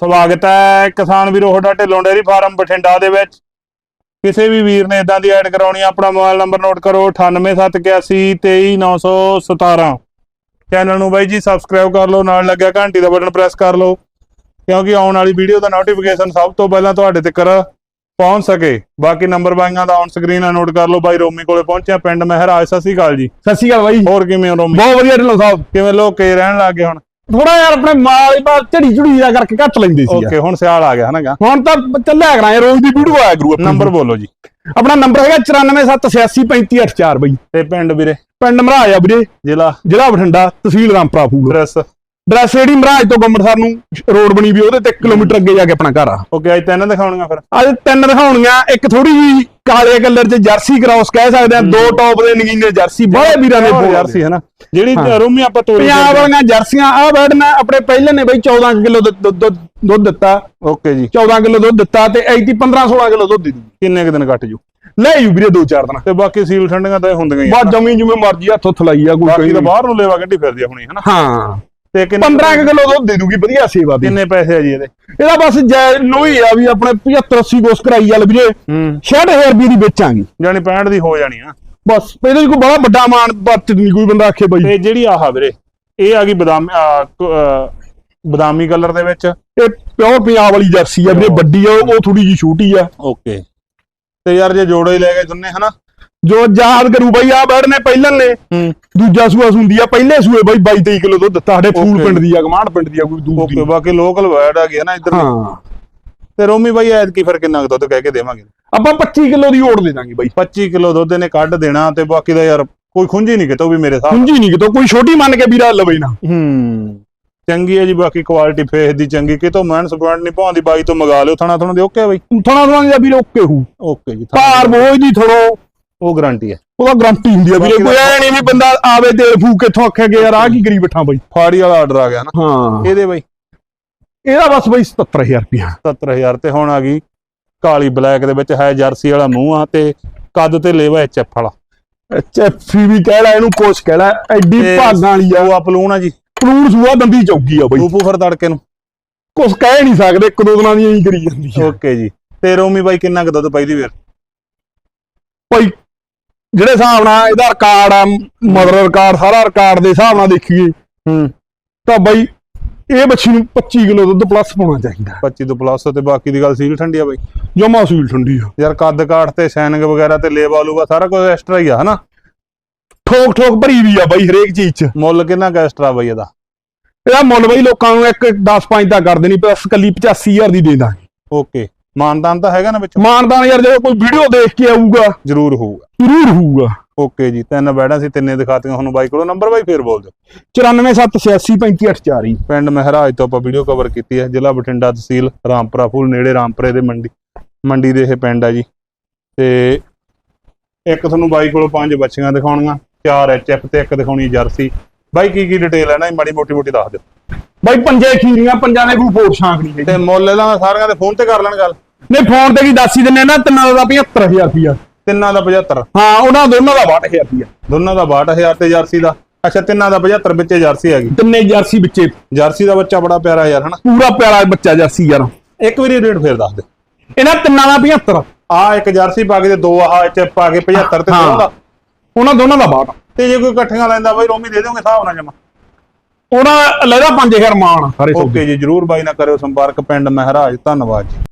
ਸਵਾਗਤ ਹੈ ਕਿਸਾਨ ਵੀਰੋ ਤੁਹਾਡਾ ਢਿੱਲੋਂ ਡੇਅਰੀ ਫਾਰਮ ਬਠਿੰਡਾ ਦੇ ਵਿੱਚ। ਕਿਸੇ ਵੀ ਵੀਰ ਨੇ ਇਦਾਂ ਦੀ ਐਡ ਕਰਾਉਣੀ ਆਪਣਾ ਮੋਬਾਈਲ ਨੰਬਰ ਨੋਟ ਕਰੋ 9871823917 ਚੈਨਲ ਨੂੰ ਬਾਈ ਜੀ ਸਬਸਕ੍ਰਾਈਬ ਕਰ ਲਓ ਨਾਲ ਲੱਗਿਆ ਘੰਟੀ ਦਾ ਬਟਨ ਪ੍ਰੈਸ ਕਰ ਲਓ ਕਿਉਂਕਿ ਆਉਣ ਵਾਲੀ ਵੀਡੀਓ ਦਾ ਨੋਟੀਫਿਕੇਸ਼ਨ ਸਭ ਤੋਂ ਪਹਿਲਾਂ ਤੁਹਾਡੇ ਤੱਕ ਪਹੁੰਚ ਸਕੇ। ਬਾਕੀ ਨੰਬਰ ਬਾਈਆਂ ਦਾ ਔਨ ਸਕਰੀਨ ਆ ਨੋਟ ਕਰ ਲਓ ਬਾਈ ਰੋਮੀ ਕੋਲੇ ਪਹੁੰਚਿਆ ਪਿੰਡ ਮਹਿਰਾਜ ਸਤਿ ਸ਼੍ਰੀ ਅਕਾਲ ਜੀ। ਸਤਿ ਸ਼੍ਰੀ ਅਕਾਲ ਬਾਈ। ਹੋਰ ਕਿਵੇਂ ਹੋ ਰੋਮੀ? ਬਹੁਤ ਵਧੀਆ ਢਿੱਲੋਂ ਸਾਹਿਬ। ਕਿਵੇਂ ਲੋਕੇ ਰਹਿਣ ਲੱਗੇ ਹੁਣ? ਥੋੜਾ ਯਾਰ ਆਪਣੇ ਮਾਲ ਹੀ ਬਾਹਰ ਝੜੀ ਝੁੜੀ ਦਾ ਕਰਕੇ ਘੱਟ ਲੈਂਦੇ ਸੀ। ਓਕੇ ਹੁਣ ਸਿਆਲ ਆ ਗਿਆ ਹਨਾ ਗਾ। ਹੁਣ ਤਾਂ ਚੱਲਿਆ ਕਰਾਂ ਰੋਜ਼ ਦੀ ਵੀਡੀਓ ਆਇਆ ਕਰੂ ਆਪਣੀ। ਨੰਬਰ ਬੋਲੋ ਜੀ। ਆਪਣਾ ਨੰਬਰ ਹੈਗਾ 9478835384 ਬਾਈ। ਤੇ ਪਿੰਡ ਵੀਰੇ? ਪਿੰਡ ਮਹਾਰਾਜ ਵੀਰੇ। ਜ਼ਿਲ੍ਹਾ? ਜ਼ਿਲ੍ਹਾ ਬਠਿੰਡਾ ਤਹਿਸੀਲ ਰਾਮਪੁਰਾ ਫੂਲ। ਐਡਰੈਸ ਡਰੈਸ ਜਿਹੜੀ ਮਹਾਰਾਜ ਤੋਂ ਗੰਮੜਸਰ ਨੂੰ ਰੋਡ ਬਣੀ ਵੀ ਉਹਦੇ ਤੇ 1 ਕਿਲੋਮੀਟਰ ਅੱਗੇ ਜਾ ਕੇ ਆਪਣਾ ਘਰ ਆ। ਓਕੇ ਅੱਜ ਤਿੰਨ ਦਿਖਾਉਣੀਆਂ ਫਿਰ? ਅੱਜ ਤਿੰਨ ਦਿਖਾਉਣੀਆਂ ਇੱਕ ਥੋੜੀ ਜੀ ਕਾਲੇ ਕਲਰ 'ਚ ਜਰਸੀ ਕ੍ਰਾਸ ਕਹਿ ਸਕਦੇ ਆ ਦੋ ਟੌਪ ਦੇ ਨਗੀਨੇ ਜਰਸੀ ਬੜੇ ਵੀਰਾਂ ਨੇ ਬੋਲ ਯਾਰ ਸੀ ਹਨਾ ਜਿਹੜੀ। ਰੋਮੀ ਆਪਾਂ ਤੋੜੀ ਪੰਜਾਬ ਵਾਲੀਆਂ ਜਰਸੀਆਂ ਆ ਬੈਠਣਾ ਆਪਣੇ ਪਹਿਲੇ ਨੇ ਬਈ 14 ਕਿਲੋ ਦੁੱਧ ਦਿੱਤਾ। ਓਕੇ ਜੀ। 14 ਕਿਲੋ ਦੁੱਧ ਦਿੱਤਾ ਤੇ ਐਤੀ 15 16 ਕਿਲੋ ਦੁੱਧ ਦੇ ਦੂ। ਕਿੰਨੇ ਕੁ ਦਿਨ ਕੱਟ ਜੂ? ਲੈ ਜੂ ਵੀਰੇ ਦੋ ਚਾਰ ਦਿਨ। ਤੇ ਬਾਕੀ ਸੀਲ ਠੰਡੀਆਂ ਤਾਂ ਇਹ ਹੁੰਦੀਆਂ ਹੀ ਆ। ਬਾ ਜਮੀ ਜਿਵੇਂ ਮਰਜ਼ੀ ਹੱਥੋਂ ਥਲਾਈ ਆ ਕੋਈ ਬਾਕੀ ਤਾਂ ਬਾਹਰ ਨੂੰ ਲੈਵਾ ਗੱਡੀ ਫਿਰਦੀ ਆ ਹੁਣੀ ਹਨਾ ਹਾਂ। ਤੇ ਕਿੰਨੇ 15 ਕੁ ਕਿਲੋ ਦੁੱਧ ਦੇ ਦੂਗੀ ਵਧੀਆ ਸੇਵਾ ਦੀ। ਕਿੰਨੇ ਪੈਸੇ ਆ ਜੀ ਇਹਦੇ? ਇਹਦਾ ਬਸ ਜੈ ਲੋਈ ਆ ਵੀ ਆਪਣੇ 75 80 ਗੋਸ ਕਰਾਈ ਵਾਲ ਵੀਰੇ ਹੂੰ। 60000 ਰੁਪਏ ਦੀ ਵੇਚਾਂਗੇ। ਜਾਨੀ 65 ਦੀ ਹੋ ਜਾਣੀ ਆ। ਬਸ ਇਹਦੇ ਕੋਈ ਬੜਾ ਵੱਡਾ ਮਾਨ ਬੱਤ ਨਹੀਂ ਕੋਈ ਬੰਦਾ ਆਖੇ ਬਈ। ਤੇ ਜਿਹੜੀ ਆਹ ਵੀਰੇ ਇਹ ਆ ਗਈ ਬਦਾਮ ਕ- ਬਦਾਮੀ ਕਲਰ ਦੇ ਵਿੱਚ। ਇਹ ਪਿਓਰ ਪੰਜਾਬ ਵਾਲੀ ਜਰਸੀ ਆ ਵੀਰੇ ਵੱਡੀ ਆ ਉਹ ਥੋੜੀ ਜੀ ਛੋਟੀ ਆ। ਓਕੇ। ਤੇ ਯਾਰ ਜੇ ਜੋੜੇ ਲੈ ਗਏ ਦੋਨੇ ਹਨਾ ਜੋ ਯਾਦ ਕਰੂ ਬਈ ਆ ਬੈੜ ਨੇ ਪਹਿਲਾਂ ਨੇ ਹੂੰ। ਦੂਜਾ ਸੂਆ ਸੁੰਦੀ ਆ ਪਹਿਲੇ ਸੂਏ ਬਈ 22 23 ਕਿਲੋ ਦੁੱਧ ਦਿੱਤਾ ਸਾਡੇ ਫੂਲ. ਪਿੰਡ ਦੀ ਆ ਗਮਾਂਡ ਪਿੰਡ ਦੀ ਆ ਕੋਈ ਦੂਰ ਦੀ। ਬਾਕੀ ਲੋਕਲ ਵਰਡ ਆ ਗਈ ਨਾ ਇੱਧਰ ਹਾਂ। ਤੇ ਰੋਮੀ ਬਾਈ ਐਤ ਕੀ ਫਿਰ ਕਿੰਨਾ ਦੁੱਧ ਕਹਿ ਕੇ ਦੇਵਾਂਗੇ? ਆਪਾਂ 25 ਕਿਲੋ ਦੀ ਓੜ ਦੇ ਦਾਂਗੇ ਬਾਈ। 25 ਕਿਲੋ ਦੁੱਧ ਇਹਨੇ ਕੱਢ ਦੇਣਾ ਤੇ ਬਾਕੀ ਦਾ ਯਾਰ ਕੋਈ ਖੁੰਝੀ ਨਹੀਂ ਕਿਤੋਂ ਵੀ ਮੇਰੇ ਨਾਲ। ਹੁੰਜੀ ਨਹੀਂ ਕਿਤੋਂ ਕੋਈ ਛੋਟੀ ਮੰਨ ਕੇ ਵੀਰਾ ਲਵੇ ਨਾ। ਹੂੰ। ਚੰਗੀ ਹੈ ਜੀ ਬਾਕੀ ਕੁਆਲਿਟੀ ਫੇਸ ਦੀ ਚੰਗੀ ਕਿਤੋਂ ਮੈਨਸ ਪੁਆਇੰਟ ਨਹੀਂ ਪਾਉਂਦੀ ਬਾਈ ਤੋਂ ਮੰਗਾ ਲਿਓ ਥਣਾ ਥਣਾ ਦੇ ਓਕੇ ਬਾਈ? ਥੋੜਾ ਥੋੜਾ ਜਿਹਾ ਵੀਰੇ ਓਕੇ ਹੂ। ਓਕੇ ਜੀ ਥਣਾ ਭਾਰ ਬੋਝ ਦੀ ਥੋੜੋ। ਉਹ ਗਾਰੰਟੀ ਹੈ। ਉਹਦਾ ਗਰੰਟੀ ਹੁੰਦੀ ਆ ਵੀਰੇ ਕੋਈ ਐ ਨਹੀਂ ਵੀ ਬੰਦਾ ਆਵੇ ਤੇਲ ਫੂਕ ਕੇ ਥੋੱਖੇ ਗਿਆ ਯਾਰ ਆ ਕੀ ਕਰੀ ਬੈਠਾ ਬਾਈ। ਫਾੜੀ ਵਾਲਾ ਆਰਡਰ ਆ ਗਿਆ ਨਾ। ਹਾਂ। ਇਹਦੇ ਬਾਈ। ਇਹਦਾ ਬਸ ਬਾਈ 77000 ਰੁਪਇਆ। 70000 ਤੇ ਹੁਣ ਆ ਗਈ ਕਾਲੀ ਬਲੈਕ ਦੇ ਵਿੱਚ ਹੈ ਜਰਸੀ ਵਾਲਾ ਮੂੰਹ ਆ ਤੇ ਕੱਦ ਤੇ ਲੇਵਾ ਐਚਐਫ ਵਾਲਾ। ਐਚਐਫੀ ਵੀ ਕਹਿ ਲੈ ਇਹਨੂੰ ਕੁਛ ਕਹਿ ਲੈ ਐਡੀ ਭਾਗਾਂ ਵਾਲੀ ਆ। ਉਹ ਅਪਲੂਨ ਆ ਜੀ। ਪਲੂਣ ਸੂਆ ਦੰਦੀ ਚੌਕੀ ਆ ਬਾਈ। ਪੂਪੂ ਫਿਰ ਤੜਕੇ ਨੂੰ। ਕੁਛ ਕਹਿ ਨਹੀਂ ਸਕਦੇ ਇੱਕ ਦੋ ਦਿਨਾਂ ਦੀ ਐਂ ਕਰੀ ਜਾਂਦੀ ਆ। ਓਕੇ ਜੀ। ਤੇ ਰੋਮੀ ਬਾਈ ਕਿੰਨਾ ਕੁ ਦੁੱਧ ਪਾਈਦੀ ਵੀਰ ਭਾਈ ਜਿਹੜੇ ਹਿਸਾਬ ਨਾਲ ਇਹਦਾ ਰਿਕਾਰਡ ਆ ਮਦਰ ਰਿਕਾਰਡ ਸਾਰਾ ਰਿਕਾਰਡ ਦੇ ਹਿਸਾਬ ਨਾਲ ਦੇਖੀਏ ਹੂੰ। ਤਾਂ ਬਾਈ ਇਹ ਬੱਚੀ ਨੂੰ 25 ਕਿਲੋ ਦੁੱਧ ਪਲੱਸ ਪਾਉਣਾ ਚਾਹੀਦਾ। 25 ਤੋਂ ਪਲੱਸ ਤੇ ਬਾਕੀ ਦੀ ਗੱਲ ਸੀਲ ਠੰਡੀ ਆ ਬਾਈ। ਜਮਾ ਸੂਲ ਠੰਡੀ ਆ। ਯਾਰ ਕੱਦ ਕਾਠ ਤੇ ਸੈਨਿੰਗ ਵਗੈਰਾ ਤੇ ਲੇਵਾ ਲੂਗਾ ਸਾਰਾ ਕੁਝ ਐਕਸਟਰਾ ਹੀ ਆ ਹਨਾ? ਠੋਕ ਠੋਕ ਭਰੀ ਵੀ ਆ ਬਾਈ ਹਰੇਕ ਚੀਜ਼ 'ਚ। ਮੁੱਲ ਕਿੰਨਾ ਕੁ ਐਕਸਟਰਾ ਬਾਈ ਇਹਦਾ? ਇਹਦਾ ਮੁੱਲ ਬਾਈ ਲੋਕਾਂ ਨੂੰ ਇੱਕ 10 5 ਦਾ ਕਰ ਦੇਣੀ ਪਲੱਸ ਕੱਲੀ 85000 ਦੀ ਦੇ ਦਾਂਗੇ। ਓਕੇ ਮਾਨਦਾਨ ਤਾਂ ਹੈਗਾ ਨਾ ਵਿੱਚ? ਮਾਨਦਾਨ ਯਾਰ ਜਦੋਂ ਕੋਈ ਵੀਡੀਓ ਦੇਖ ਕੇ ਆਊਗਾ ਜ਼ਰੂਰ ਹੋਊਗਾ। ਜ਼ਰੂਰ ਹੋਊਗਾ। ਓਕੇ ਜੀ ਤਿੰਨ ਬੈੜਾਂ ਸੀ ਤਿੰਨੇ ਦਿਖਾਤੀਆਂ ਤੁਹਾਨੂੰ ਬਾਈ ਕੋਲੋਂ ਨੰਬਰ ਬਾਈ ਫੇਰ ਬੋਲ ਦਿਓ। 9478835884 ਪਿੰਡ ਮਹਿਰਾਜ ਤੋਂ ਆਪਾਂ ਵੀਡੀਓ ਕਵਰ ਕੀਤੀ ਹੈ ਜ਼ਿਲ੍ਹਾ ਬਠਿੰਡਾ ਤਹਿਸੀਲ ਰਾਮਪੁਰਾ ਫੂਲ ਨੇੜੇ ਰਾਮਪੁਰੇ ਦੇ ਮੰਡੀ ਮੰਡੀ ਦੇ ਇਹ ਪਿੰਡ ਆ ਜੀ। ਤੇ ਇੱਕ ਤੁਹਾਨੂੰ ਬਾਈ ਕੋਲੋਂ ਪੰਜ ਬੱਚੀਆਂ ਦਿਖਾਉਣੀਆਂ ਚਾਰ ਐਚਐਫ ਤੇ ਇੱਕ ਦਿਖਾਉਣੀ ਜਰਸੀ। ਬਾਈ ਕੀ ਕੀ ਡਿਟੇਲ ਹੈ ਨਾ ਮਾੜੀ ਮੋਟੀ ਮੋਟੀ ਦੱਸ ਦਿਓ। ਬਾਈ ਪੰਜੇ ਖੀਰੀਆਂ ਪੰਜਾਂ ਦੇ ਕੋਈ ਫੋਰ ਛਾਂਕ ਨਹੀਂ ਤੇ ਮੁੱਲ ਇਹਦਾ ਮੈਂ ਸਾਰਿਆਂ ਦੇ ਫੋਨ ਤੇ ਕਰ ਲੈਣ ਗੱਲ। ਨਹੀਂ ਫੋਨ ਤੇ ਕੀ ਦੱਸ ਹੀ ਦਿੰਨੇ ਨਾ ਤਿੰਨਾਂ ਦਾ 75000 ਰੁਪਇਆ ਤਿੰਨਾਂ ਦਾ 75 ਹਾਂ ਉਹਨਾਂ ਦੋਨਾਂ ਦਾ 62000 ਰੁਪਇਆ ਦੋਨਾਂ ਦਾ 62000 ਤੇ ਜਰਸੀ ਦਾ। ਅੱਛਾ ਤਿੰਨਾਂ ਦਾ 75 ਵਿੱਚੇ ਜਰਸੀ ਹੈਗੀ। ਤਿੰਨੇ ਜਰਸੀ ਵਿੱਚੇ। ਜਰਸੀ ਦਾ ਬੱਚਾ ਬੜਾ ਪਿਆਰਾ ਯਾਰ ਹਨਾ? ਪੂਰਾ ਪਿਆਰਾ ਬੱਚਾ ਜਰਸੀ ਯਾਰ। ਇੱਕ ਵਾਰੀ ਰੇਟ ਫੇਰ ਦੱਸ ਦੇ। ਇਹਨਾਂ ਤਿੰਨਾਂ ਦਾ 75 ਆ ਇੱਕ ਜਰਸੀ ਪਾ ਕੇ ਤੇ ਦੋ ਆਹ ਐਚਐਫ ਪਾ ਕੇ 75 ਤੇ ਹਾਂ। ਦੋ ਉਹਨਾਂ ਦੋਨਾਂ ਦਾ 62 ਤੇ ਜੇ ਕੋਈ ਇਕੱਠੀਆਂ ਲੈਂਦਾ ਬਾਈ ਰੋਮੀ ਦੇ ਦਿਓਗੇ ਹਿਸਾਬ ਨਾਲ ਜਮਾ? ਉਹਨਾਂ ਲੈਦਾ 5000 ਮਾਨ ਓਕੇ ਜੀ ਜਰੂਰ ਬਾਈ ਨਾਲ ਕਰਿਓ ਸੰਪਰਕ ਪਿੰਡ ਮਹਿਰਾਜ ਧੰਨਵਾਦ ਜੀ।